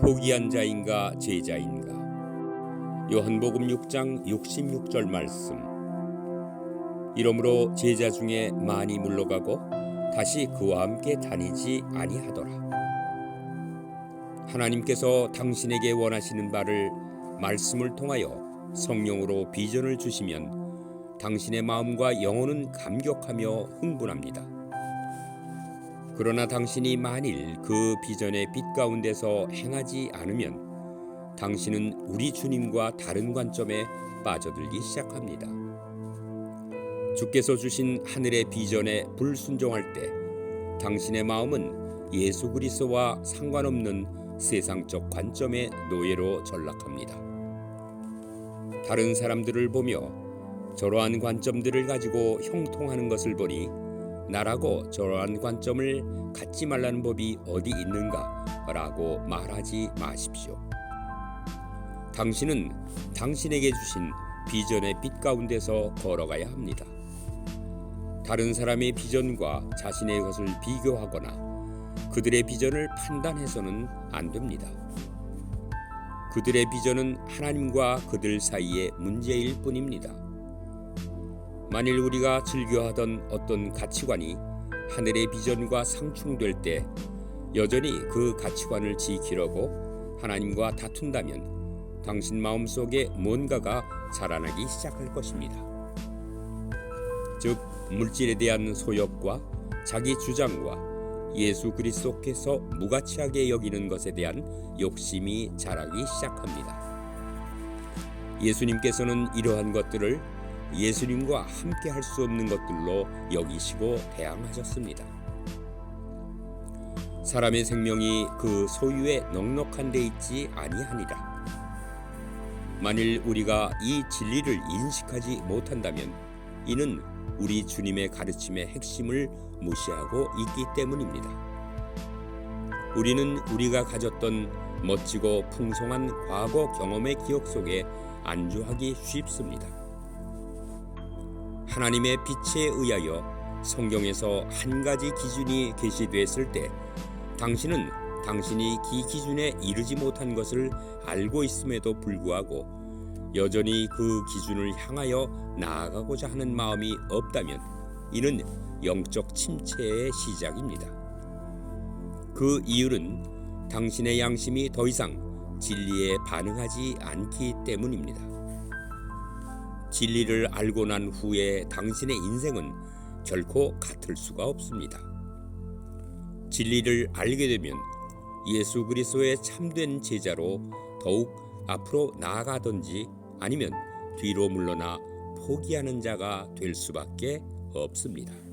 포기한 자인가 제자인가? 요한복음 6장 66절 말씀. 이러므로 제자 중에 많이 물러가고 다시 그와 함께 다니지 아니하더라. 하나님께서 당신에게 원하시는 바를 말씀을 통하여 성령으로 비전을 주시면 당신의 마음과 영혼은 감격하며 흥분합니다. 그러나 당신이 만일 그 비전의 빛 가운데서 행하지 않으면 당신은 우리 주님과 다른 관점에 빠져들기 시작합니다. 주께서 주신 하늘의 비전에 불순종할 때 당신의 마음은 예수 그리스도와 상관없는 세상적 관점의 노예로 전락합니다. 다른 사람들을 보며 저러한 관점들을 가지고 형통하는 것을 보니 나라고 저러한 관점을 갖지 말라는 법이 어디 있는가라고 말하지 마십시오. 당신은 당신에게 주신 비전의 빛 가운데서 걸어가야 합니다. 다른 사람의 비전과 자신의 것을 비교하거나 그들의 비전을 판단해서는 안 됩니다. 그들의 비전은 하나님과 그들 사이의 문제일 뿐입니다. 만일 우리가 즐겨하던 어떤 가치관이 하늘의 비전과 상충될 때 여전히 그 가치관을 지키려고 하나님과 다툰다면 당신 마음속에 뭔가가 자라나기 시작할 것입니다. 즉 물질에 대한 소욕과 자기 주장과 예수 그리스도께서 무가치하게 여기는 것에 대한 욕심이 자라기 시작합니다. 예수님께서는 이러한 것들을 예수님과 함께 할 수 없는 것들로 여기시고 대항하셨습니다. 사람의 생명이 그 소유에 넉넉한 데 있지 아니하니라. 만일 우리가 이 진리를 인식하지 못한다면 이는 우리 주님의 가르침의 핵심을 무시하고 있기 때문입니다. 우리는 우리가 가졌던 멋지고 풍성한 과거 경험의 기억 속에 안주하기 쉽습니다. 하나님의 빛에 의하여 성경에서 한 가지 기준이 게시되었을 때 당신은 당신이 기 기준에 이르지 못한 것을 알고 있음에도 불구하고 여전히 그 기준을 향하여 나아가고자 하는 마음이 없다면 이는 영적 침체의 시작입니다. 그 이유는 당신의 양심이 더 이상 진리에 반응하지 않기 때문입니다. 진리를 알고 난 후에 당신의 인생은 결코 같을 수가 없습니다. 진리를 알게 되면 예수 그리스도의 참된 제자로 더욱 앞으로 나아가든지 아니면 뒤로 물러나 포기하는 자가 될 수밖에 없습니다.